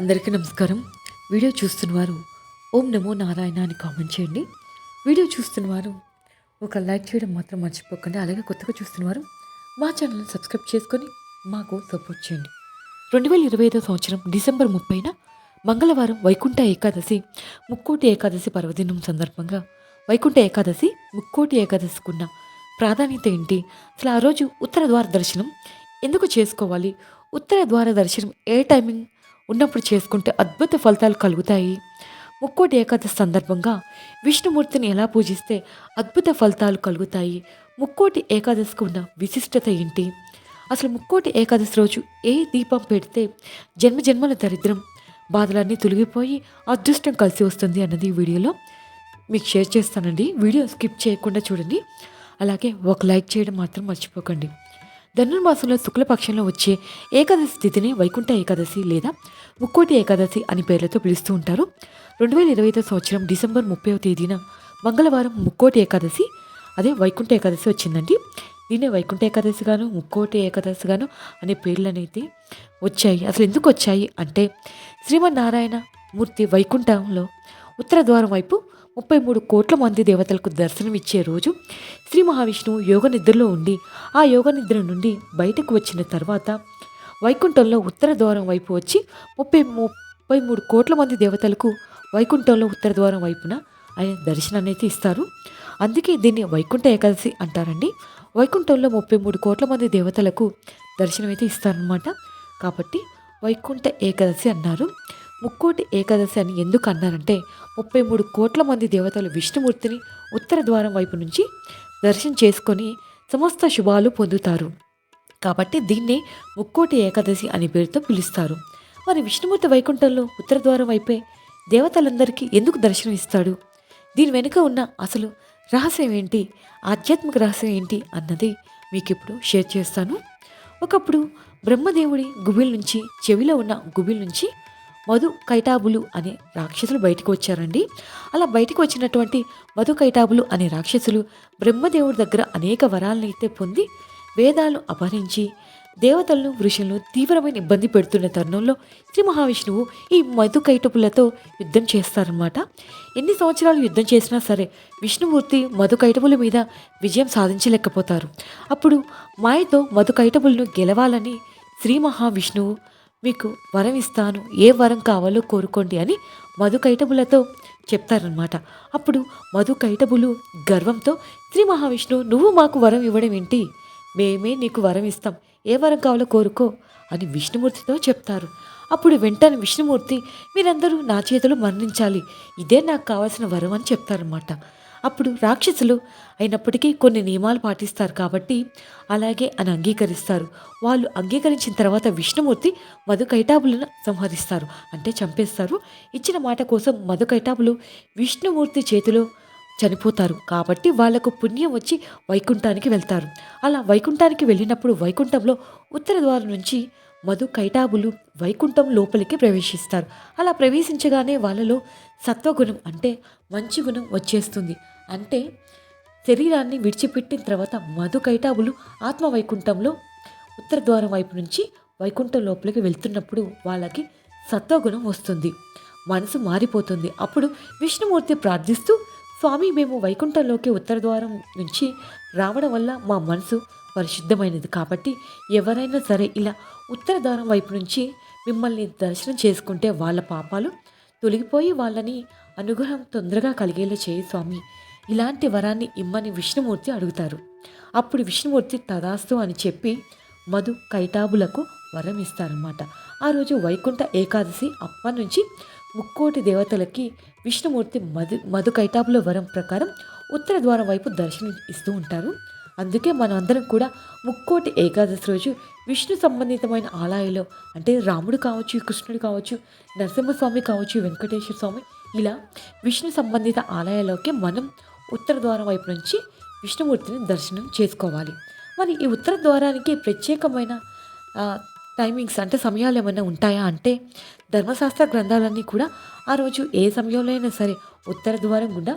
అందరికీ నమస్కారం. వీడియో చూస్తున్నవారు ఓం నమో నారాయణ అని కామెంట్ చేయండి. వీడియో చూస్తున్నవారు ఒక లైక్ చేయడం మాత్రం మర్చిపోకండి. అలాగే కొత్తగా చూస్తున్నవారు మా ఛానల్ని సబ్స్క్రైబ్ చేసుకొని మాకు సపోర్ట్ చేయండి. రెండు వేల ఇరవై ఐదో సంవత్సరం డిసెంబర్ ముప్పైన మంగళవారం వైకుంఠ ఏకాదశి ముక్కోటి ఏకాదశి పర్వదినం సందర్భంగా వైకుంఠ ఏకాదశి ముక్కోటి ఏకాదశికున్న ప్రాధాన్యత ఏంటి? అసలు ఆ రోజు ఉత్తర ద్వార దర్శనం ఎందుకు చేసుకోవాలి? ఉత్తర ద్వార దర్శనం ఏ టైమింగ్? ఉన్నప్పుడు చేసుకుంటే అద్భుత ఫలితాలు కలుగుతాయి. ముక్కోటి ఏకాదశి సందర్భంగా విష్ణుమూర్తిని ఎలా పూజిస్తే అద్భుత ఫలితాలు కలుగుతాయి? ముక్కోటి ఏకాదశికి ఉన్న విశిష్టత ఏంటి? అసలు ముక్కోటి ఏకాదశి రోజు ఏ దీపం పెడితే జన్మ జన్మల దరిద్రం బాధలన్నీ తొలగిపోయి అదృష్టం కలిసి వస్తుంది అన్నది ఈ వీడియోలో మీకు షేర్ చేస్తానండి. వీడియో స్కిప్ చేయకుండా చూడండి. అలాగే ఒక లైక్ చేయడం మాత్రం మర్చిపోకండి. ధనుర్మాసంలో శుక్లపక్షంలో వచ్చే ఏకాదశి తిథిని వైకుంఠ ఏకాదశి లేదా ముక్కోటి ఏకాదశి అని పేర్లతో పిలుస్తూ ఉంటారు. రెండు వేల ఇరవై ఐదో సంవత్సరం డిసెంబర్ ముప్పైవ తేదీన మంగళవారం ముక్కోటి ఏకాదశి అదే వైకుంఠ ఏకాదశి వచ్చిందండి. దీన్నే వైకుంఠ ఏకాదశి గాను ముక్కోటి ఏకాదశి గాను అనే పేర్లు అనేది వచ్చాయి. అసలు ఎందుకు వచ్చాయి అంటే శ్రీమన్నారాయణ మూర్తి వైకుంఠంలో ఉత్తర ద్వారం వైపు ముప్పై మూడు కోట్ల మంది దేవతలకు దర్శనమిచ్చే రోజు శ్రీ మహావిష్ణువు యోగ నిద్రలో ఉండి ఆ యోగ నిద్ర నుండి బయటకు వచ్చిన తర్వాత వైకుంఠంలో ఉత్తర ద్వారం వైపు వచ్చి ముప్పై ముప్పై మూడు కోట్ల మంది దేవతలకు వైకుంఠంలో ఉత్తర ద్వారం వైపున ఆయన దర్శనాన్ని అయితే ఇస్తారు. అందుకే దీన్ని వైకుంఠ ఏకాదశి అంటారండి. వైకుంఠంలో ముప్పై మూడు కోట్ల మంది దేవతలకు దర్శనం అయితే ఇస్తారనమాట కాబట్టి వైకుంఠ ఏకాదశి అన్నారు. ముక్కోటి ఏకాదశి అని ఎందుకు అన్నారంటే ముప్పై మూడు కోట్ల మంది దేవతలు విష్ణుమూర్తిని ఉత్తర ద్వారం వైపు నుంచి దర్శనం చేసుకొని సమస్త శుభాలు పొందుతారు. కాబట్టి దీన్నే ముక్కోటి ఏకాదశి అనే పేరుతో పిలుస్తారు. మరి విష్ణుమూర్తి వైకుంఠంలో ఉత్తర ద్వారం వైపే దేవతలందరికీ ఎందుకు దర్శనం ఇస్తాడు? దీని వెనుక ఉన్న అసలు రహస్యం ఏంటి? ఆధ్యాత్మిక రహస్యం ఏంటి అన్నది మీకు ఇప్పుడు షేర్ చేస్తాను. ఒకప్పుడు బ్రహ్మదేవుడి గుబిల్ నుంచి చెవిలో ఉన్న గుబిల్ నుంచి మధు కైటాబులు అనే రాక్షసులు బయటకు వచ్చారండి. అలా బయటకు వచ్చినటువంటి మధు కైటాబులు అనే రాక్షసులు బ్రహ్మదేవుడి దగ్గర అనేక వరాలను అయితే పొంది వేదాలను అపహరించి దేవతలను వృషులను తీవ్రమైన ఇబ్బంది పెడుతున్న తరుణంలో శ్రీ మహావిష్ణువు ఈ మధు కైటపులతో యుద్ధం చేస్తారన్నమాట. ఎన్ని సంవత్సరాలు యుద్ధం చేసినా సరే విష్ణుమూర్తి మధు కైటపుల మీద విజయం సాధించలేకపోతారు. అప్పుడు మాయతో మధు కైటపులను గెలవాలని శ్రీ మహావిష్ణువు మీకు వరం ఇస్తాను. ఏ వరం కావాలో కోరుకోండి అని మధు కైటబులతో చెప్తారనమాట అప్పుడు మధుకైటబులు గర్వంతో శ్రీ మహావిష్ణు నువ్వు మాకు వరం ఇవ్వడం ఏంటి? మేమే నీకు వరం ఇస్తాం. ఏ వరం కావాలో కోరుకో అని విష్ణుమూర్తితో చెప్తారు. అప్పుడు వెంటనే విష్ణుమూర్తి మీరందరూ నా చేతులు మరణించాలి ఇదే నాకు కావాల్సిన వరం అని చెప్తారన్నమాట. అప్పుడు రాక్షసులు అయినప్పటికీ కొన్ని నియమాలు పాటిస్తారు కాబట్టి అలాగే అని అంగీకరిస్తారు. వాళ్ళు అంగీకరించిన తర్వాత విష్ణుమూర్తి మధు కైటాబులను సంహరిస్తారు. అంటే చంపేస్తారు. ఇచ్చిన మాట కోసం మధు కైటాబులు విష్ణుమూర్తి చేతిలో చనిపోతారు. కాబట్టి వాళ్ళకు పుణ్యం వచ్చి వైకుంఠానికి వెళ్తారు. అలా వైకుంఠానికి వెళ్ళినప్పుడు వైకుంఠంలో ఉత్తర ద్వారం నుంచి మధు కైటాబులు వైకుంఠం లోపలికి ప్రవేశిస్తారు. అలా ప్రవేశించగానే వాళ్ళలో సత్వగుణం అంటే మంచి గుణం వచ్చేస్తుంది. అంటే శరీరాన్ని విడిచిపెట్టిన తర్వాత మధు ఆత్మవైకుంఠంలో ఆత్మ ఉత్తర ద్వారం వైపు నుంచి వైకుంఠం లోపలికి వెళ్తున్నప్పుడు వాళ్ళకి సత్వగుణం వస్తుంది. మనసు మారిపోతుంది. అప్పుడు విష్ణుమూర్తి ప్రార్థిస్తూ స్వామి మేము వైకుంఠంలోకి ఉత్తర ద్వారం నుంచి రావడం వల్ల మా మనసు పరిశుద్ధమైనది కాబట్టి ఎవరైనా సరే ఇలా ఉత్తర ద్వారం వైపు నుంచి మిమ్మల్ని దర్శనం చేసుకుంటే వాళ్ళ పాపాలు తొలగిపోయి వాళ్ళని అనుగ్రహం తొందరగా కలిగేలా చేయి స్వామి. ఇలాంటి వరాన్ని ఇమ్మని విష్ణుమూర్తి అడుగుతారు. అప్పుడు విష్ణుమూర్తి తదాస్తు అని చెప్పి మధు కైటాబులకు వరం ఇస్తారన్నమాట. ఆ రోజు వైకుంఠ ఏకాదశి అప్పటి నుంచి ముక్కోటి దేవతలకి విష్ణుమూర్తి మధు మధు కైటాబుల వరం ప్రకారం ఉత్తర ద్వారం వైపు దర్శనం ఇస్తూ ఉంటారు. అందుకే మనం అందరం కూడా ముక్కోటి ఏకాదశి రోజు విష్ణు సంబంధితమైన ఆలయాల్లో అంటే రాముడు కావచ్చు కృష్ణుడు కావచ్చు నరసింహస్వామి కావచ్చు వెంకటేశ్వర స్వామి ఇలా విష్ణు సంబంధిత ఆలయాల్లోకి మనం ఉత్తర ద్వారం వైపు నుంచి విష్ణుమూర్తిని దర్శనం చేసుకోవాలి. మరి ఈ ఉత్తర ద్వారానికి ప్రత్యేకమైన టైమింగ్స్ అంటే సమయాలు ఏమైనా ఉంటాయా అంటే ధర్మశాస్త్ర గ్రంథాలన్నీ కూడా ఆ రోజు ఏ సమయంలో అయినా సరే ఉత్తర ద్వారం గుండా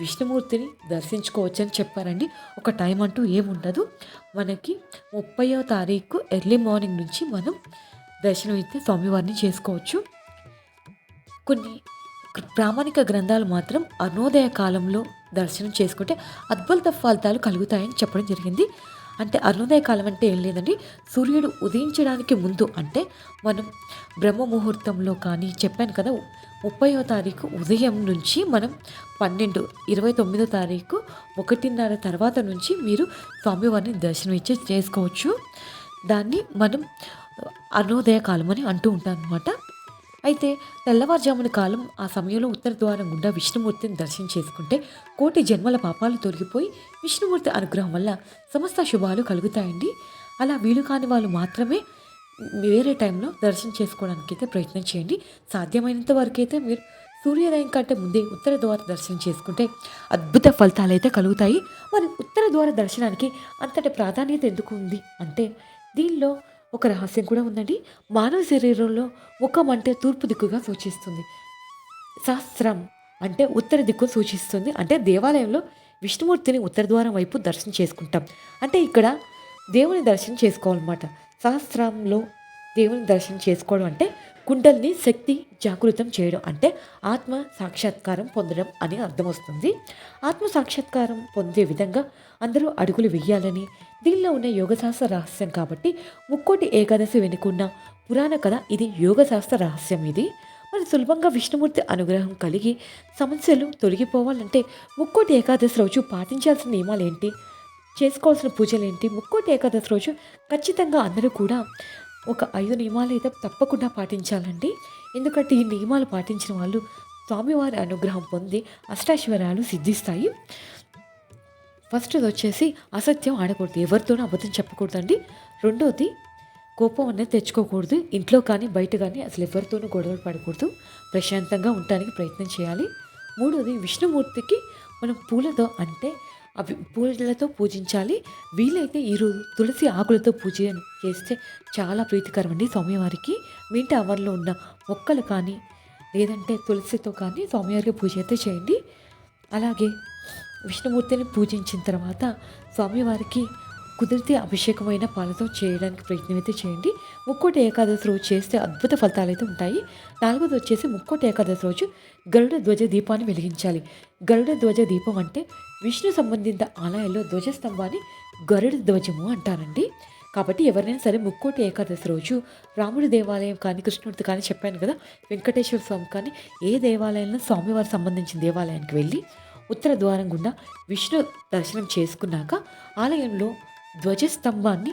విష్ణుమూర్తిని దర్శించుకోవచ్చని చెప్పారండి. ఒక టైం అంటూ ఏముండదు మనకి ముప్పయో తారీఖు ఎర్లీ మార్నింగ్ నుంచి మనం దర్శనం అయితే స్వామివారిని చేసుకోవచ్చు. కొన్ని ప్రామాణిక గ్రంథాలు మాత్రం అరుణోదయ కాలంలో దర్శనం చేసుకుంటే అద్భుత ఫలితాలు కలుగుతాయని చెప్పడం జరిగింది. అంటే అరుణోదయ కాలం అంటే ఏం లేదండి. సూర్యుడు ఉదయించడానికి ముందు అంటే మనం బ్రహ్మ ముహూర్తంలో కానీ చెప్పాను కదా ముప్పైవ తారీఖు ఉదయం నుంచి మనం పన్నెండు ఇరవై తొమ్మిదో తారీఖు ఒకటిన్నర తర్వాత నుంచి మీరు స్వామివారిని దర్శనం ఇచ్చి చేసుకోవచ్చు. దాన్ని మనం అరుణోదయ కాలం అని అంటూ ఉంటాం అనమాట అయితే తెల్లవారుజామున కాలం ఆ సమయంలో ఉత్తర ద్వారం గుండా విష్ణుమూర్తిని దర్శనం చేసుకుంటే కోటి జన్మల పాపాలు తొలగిపోయి విష్ణుమూర్తి అనుగ్రహం వల్ల సమస్త శుభాలు కలుగుతాయండి. అలా వీలు కాని వాళ్ళు మాత్రమే వేరే టైంలో దర్శనం చేసుకోవడానికి అయితే ప్రయత్నం చేయండి. సాధ్యమైనంత వరకు అయితే మీరు సూర్యోదయం కంటే ముందే ఉత్తర ద్వార దర్శనం చేసుకుంటే అద్భుత ఫలితాలు అయితే కలుగుతాయి. మరి ఉత్తర ద్వార దర్శనానికి అంతటి ప్రాధాన్యత ఎందుకు ఉంది? అంటే దీనిలో ఒక రహస్యం కూడా ఉందండి. మానవ శరీరంలో ముఖం అంటే తూర్పు దిక్కుగా సూచిస్తుంది. సహస్రం అంటే ఉత్తర దిక్కు సూచిస్తుంది. అంటే దేవాలయంలో విష్ణుమూర్తిని ఉత్తర ద్వారం వైపు దర్శనం చేసుకుంటాం. అంటే ఇక్కడ దేవుని దర్శనం చేసుకోవాలన్నమాట. సహస్రంలో దేవుని దర్శనం చేసుకోవడం అంటే కుండల్ని శక్తి జాగృతం చేయడం అంటే ఆత్మ సాక్షాత్కారం పొందడం అని అర్థం వస్తుంది ఆత్మ సాక్షాత్కారం పొందే విధంగా అందరూ అడుగులు వెయ్యాలని దీనిలో ఉన్న యోగశాస్త్ర రహస్యం కాబట్టి ముక్కోటి ఏకాదశి వెనుకున్న పురాణ కథ ఇది యోగశాస్త్ర రహస్యం ఇది. మరి సులభంగా విష్ణుమూర్తి అనుగ్రహం కలిగి సమస్యలు తొలగిపోవాలంటే ముక్కోటి ఏకాదశి రోజు పాటించాల్సిన నియమాలు ఏంటి చేసుకోవాల్సిన పూజలు ఏంటి ముక్కోటి ఏకాదశి రోజు ఖచ్చితంగా అందరూ కూడా ఒక ఐదు నియమాలు అయితే తప్పకుండా పాటించాలండి. ఎందుకంటే ఈ నియమాలు పాటించిన వాళ్ళు స్వామివారి అనుగ్రహం పొంది అష్టాశ్వరాలు సిద్ధిస్తాయి. ఫస్ట్ వచ్చేసి అసత్యం ఆడకూడదు. ఎవరితోనూ అబద్ధం చెప్పకూడదండి. రెండోది కోపం అనేది తెచ్చుకోకూడదు. ఇంట్లో కానీ బయట కానీ అసలు ఎవరితోనూ గొడవలు పడకూడదు. ప్రశాంతంగా ఉండడానికి ప్రయత్నం చేయాలి. మూడోది విష్ణుమూర్తికి మనం పూలతో అంటే అవి పూలతో పూజించాలి. వీలైతే ఈరోజు తులసి ఆకులతో పూజ చేస్తే చాలా ప్రీతికరం అండి స్వామివారికి. మీ ఇంటి ఉన్న మొక్కలు కానీ లేదంటే తులసితో కానీ స్వామివారికి పూజ అయితే చేయండి. అలాగే విష్ణుమూర్తిని పూజించిన తర్వాత స్వామివారికి కుదిరితే అభిషేకమైన పాలతో చేయడానికి ప్రయత్నం అయితే చేయండి. ముక్కోటి ఏకాదశి రోజు చేస్తే అద్భుత ఫలితాలు అయితే ఉంటాయి. నాలుగోది వచ్చేసి ముక్కోటి ఏకాదశి రోజు గరుడ ధ్వజ దీపాన్ని వెలిగించాలి. గరుడ ధ్వజ దీపం అంటే విష్ణు సంబంధిత ఆలయాల్లో ధ్వజస్తంభాన్ని గరుడ ధ్వజము అంటారండి. కాబట్టి ఎవరైనా సరే ముక్కోటి ఏకాదశి రోజు రాముడి దేవాలయం కానీ కృష్ణుడిది కానీ చెప్పాను కదా వెంకటేశ్వర స్వామి కానీ ఏ దేవాలయంలో స్వామివారికి సంబంధించిన దేవాలయానికి వెళ్ళి ఉత్తర ద్వారం గుండా విష్ణు దర్శనం చేసుకున్నాక ఆలయంలో ధ్వజస్తంభాన్ని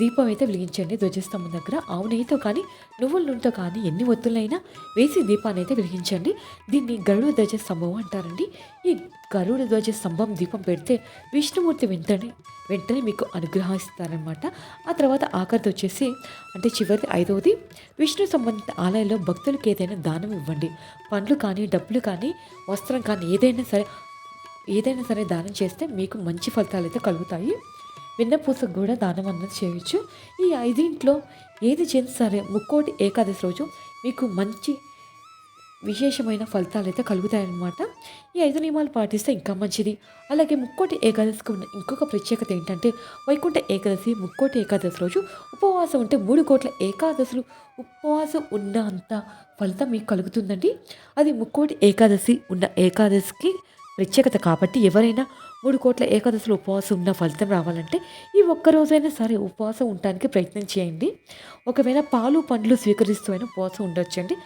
దీపం అయితే వెలిగించండి. ధ్వజస్తంభం దగ్గర ఆవు నెయ్యితో కానీ నువ్వుల నూనెతో కానీ ఎన్ని ఒత్తులైనా వేసి దీపాన్ని అయితే వెలిగించండి. దీన్ని గరుడ ధ్వజ స్తంభం అంటారండి. ఈ గరుడ ధ్వజ స్తంభం దీపం పెడితే విష్ణుమూర్తి వెంటనే వెంటనే మీకు అనుగ్రహిస్తారనమాట ఆ తర్వాత ఆఖరిది వచ్చేసి అంటే చివరిది ఐదవది విష్ణు సంబంధిత ఆలయంలో భక్తులకు ఏదైనా దానం ఇవ్వండి. పండ్లు కానీ డబ్బులు కానీ వస్త్రం కానీ ఏదైనా సరే ఏదైనా సరే దానం చేస్తే మీకు మంచి ఫలితాలు అయితే కలుగుతాయి. వెన్నపూసకు కూడా దానం అన్నది చేయొచ్చు. ఈ ఐదింట్లో ఏది చేసి సరే ముక్కోటి ఏకాదశి రోజు మీకు మంచి విశేషమైన ఫలితాలు అయితే కలుగుతాయన్నమాట. ఈ ఐదు నియమాలు పాటిస్తే ఇంకా మంచిది. అలాగే ముక్కోటి ఏకాదశికి ఉన్న ఇంకొక ప్రత్యేకత ఏంటంటే వైకుంఠ ఏకాదశి ముక్కోటి ఏకాదశి రోజు ఉపవాసం ఉంటే మూడు కోట్ల ఏకాదశులు ఉపవాసం ఉన్నంత ఫలితం మీకు కలుగుతుందండి. అది ముక్కోటి ఏకాదశి ఉన్న ఏకాదశికి ప్రత్యేకత కాబట్టి ఎవరైనా మూడు కోట్ల ఏకాదశులు ఉపవాసం ఉన్న ఫలితం రావాలంటే ఈ ఒక్కరోజైనా సరే ఉపవాసం ఉండడానికి ప్రయత్నం చేయండి. ఒకవేళ పాలు పండ్లు స్వీకరిస్తూ అయినా ఉపవాసం ఉండొచ్చండి.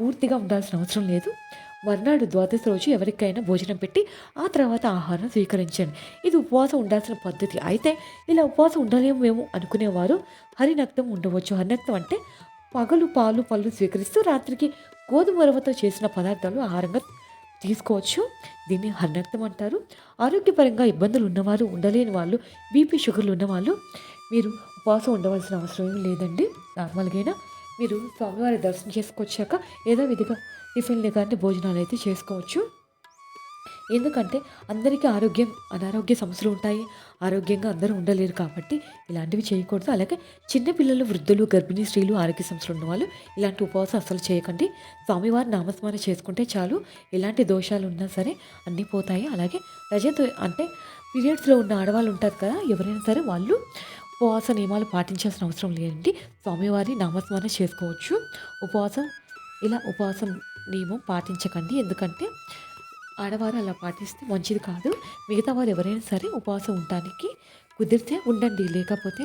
పూర్తిగా ఉండాల్సిన అవసరం లేదు. మర్నాడు ద్వాదశి రోజు ఎవరికైనా భోజనం పెట్టి ఆ తర్వాత ఆహారం స్వీకరించండి. ఇది ఉపవాసం ఉండాల్సిన పద్ధతి. అయితే ఇలా ఉపవాసం ఉండలేము మేము అనుకునేవారు హరినక్తం ఉండవచ్చు. హరినక్తం అంటే పగలు పాలు పళ్ళు స్వీకరిస్తూ రాత్రికి గోధుమ రవ్వతో చేసిన పదార్థాలు ఆహారంగా తీసుకోవచ్చు. దీన్ని హర్నక్తం అంటారు. ఆరోగ్యపరంగా ఇబ్బందులు ఉన్నవారు ఉండలేని వాళ్ళు బీపీ షుగర్లు ఉన్నవాళ్ళు మీరు ఉపవాసం ఉండవలసిన అవసరం ఏం లేదండి. నార్మల్గా మీరు స్వామివారి దర్శనం చేసుకొచ్చాక ఏదో విధిగా టిఫిన్లు కానీ భోజనాలు అయితే చేసుకోవచ్చు. ఎందుకంటే అందరికీ ఆరోగ్యం అనారోగ్య సమస్యలు ఉంటాయి. ఆరోగ్యంగా అందరూ ఉండలేరు కాబట్టి ఇలాంటివి చేయకూడదు. అలాగే చిన్నపిల్లలు వృద్ధులు గర్భిణీ స్త్రీలు ఆరోగ్య సమస్యలు ఉన్నవాళ్ళు ఇలాంటి ఉపవాసం అసలు చేయకండి. స్వామివారి నామస్మరణ చేసుకుంటే చాలు. ఎలాంటి దోషాలు ఉన్నా సరే అన్నీ పోతాయి. అలాగే రజత అంటే పీరియడ్స్లో ఉన్న ఆడవాళ్ళు ఉంటారు కదా ఎవరైనా సరే వాళ్ళు ఉపవాస నియమాలు పాటించాల్సిన అవసరం లేదండి. స్వామివారి నామస్మరణ చేసుకోవచ్చు. ఉపవాసం ఇలా ఉపవాసం నియమం పాటించకండి. ఎందుకంటే ఆడవారు అలా పాటిస్తే మంచిది కాదు. మిగతా వారు ఎవరైనా సరే ఉపవాసం ఉండడానికి కుదిరితే ఉండండి. లేకపోతే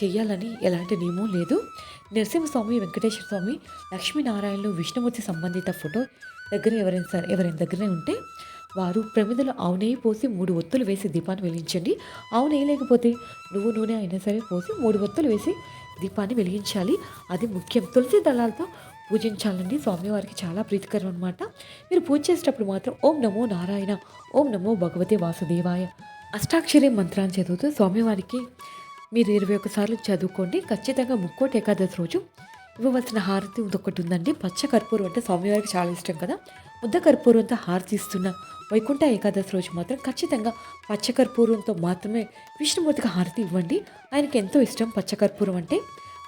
చేయాలని ఎలాంటి నియమం లేదు. నరసింహస్వామి వెంకటేశ్వర స్వామి లక్ష్మీనారాయణలు విష్ణుమూర్తి సంబంధిత ఫోటో దగ్గర ఎవరైనా సరే ఎవరైనా దగ్గర ఉంటే వారు ప్రమిదలో ఆవు నెయ్యి పోసి మూడు ఒత్తులు వేసి దీపాన్ని వెలిగించండి. ఆవు నెయ్యి లేకపోతే నువ్వు నూనె అయినా సరే పోసి మూడు ఒత్తులు వేసి దీపాన్ని వెలిగించాలి. అది ముఖ్యం. తులసి దళాలతో పూజించాలండి. స్వామివారికి చాలా ప్రీతికరం అనమాట మీరు పూజ చేసేటప్పుడు మాత్రం ఓం నమో నారాయణ ఓం నమో భగవతే వాసుదేవాయ అష్టాక్షరి మంత్రాన్ని చదువుతూ స్వామివారికి మీరు ఇరవై ఒకసార్లు చదువుకోండి. ఖచ్చితంగా ముక్కోటి ఏకాదశి రోజు ఇవ్వవలసిన హారతి ఒకటి ఉందండి. పచ్చ కర్పూరం అంటే స్వామివారికి చాలా ఇష్టం కదా. ముద్ద కర్పూరంతో హారతి ఇస్తున్న వైకుంఠ ఏకాదశి రోజు మాత్రం ఖచ్చితంగా పచ్చ కర్పూరంతో మాత్రమే విష్ణుమూర్తికి హారతి ఇవ్వండి. ఆయనకి ఎంతో ఇష్టం పచ్చ కర్పూరం అంటే.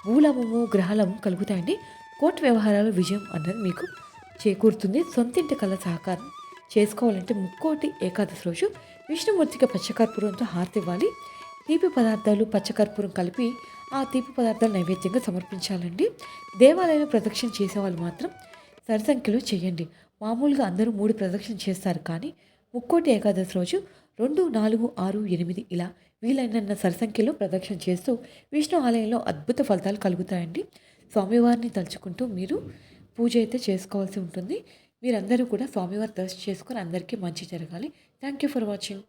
మూలమము గ్రహాలము కలుగుతాయండి. కోర్టు వ్యవహారాల విజయం అన్నది మీకు చేకూరుతుంది. సొంతింటి కళ సహకారం చేసుకోవాలంటే ముక్కోటి ఏకాదశి రోజు విష్ణుమూర్తికి పచ్చకర్పూరంతో హారతి ఇవ్వాలి. తీపి పదార్థాలు పచ్చకర్పూరం కలిపి ఆ తీపి పదార్థాలు నైవేద్యంగా సమర్పించాలండి. దేవాలయంలో ప్రదక్షిణ చేసేవాళ్ళు మాత్రం సరిసంఖ్యలో చేయండి. మామూలుగా అందరూ మూడు ప్రదక్షిణ చేస్తారు కానీ ముక్కోటి ఏకాదశి రోజు రెండు నాలుగు ఆరు ఎనిమిది ఇలా వీలైనన్న సరిసంఖ్యలో ప్రదక్షిణ చేస్తూ విష్ణు ఆలయంలో అద్భుత ఫలితాలు కలుగుతాయండి. స్వామివారిని తలుచుకుంటూ మీరు పూజ అయితే చేసుకోవాల్సి ఉంటుంది. మీరందరూ కూడా స్వామివారి దర్శనం చేసుకొని అందరికీ మంచి జరగాలి. Thank you for watching